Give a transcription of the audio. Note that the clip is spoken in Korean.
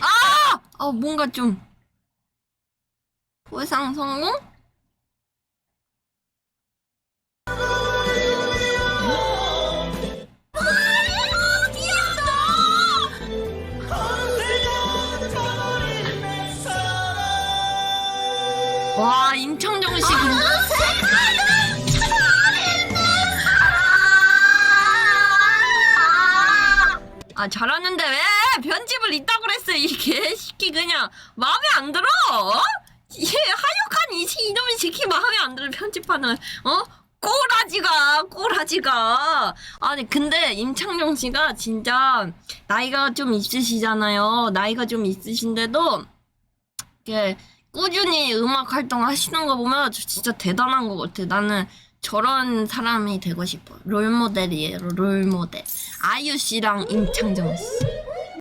아! 아 뭔가 좀 보상 성공? 와 임창정 씨 아 잘하는데 왜 편집을 이따고 그랬어? 이 개새끼 그냥 마음에 안 들어? 어? 얘 하역한 이 새- 이놈의 새끼 마음에 안 들어 편집하는. 어? 꼬라지가 꼬라지가. 아니 근데 임창정 씨가 진짜 나이가 좀 있으시잖아요. 나이가 좀 있으신데도 이렇게 꾸준히 음악 활동 하시는 거 보면 진짜 대단한 것 같아. 나는 저런 사람이 되고 싶어. 롤모델이에요 롤모델 아이유 씨랑 임창정 씨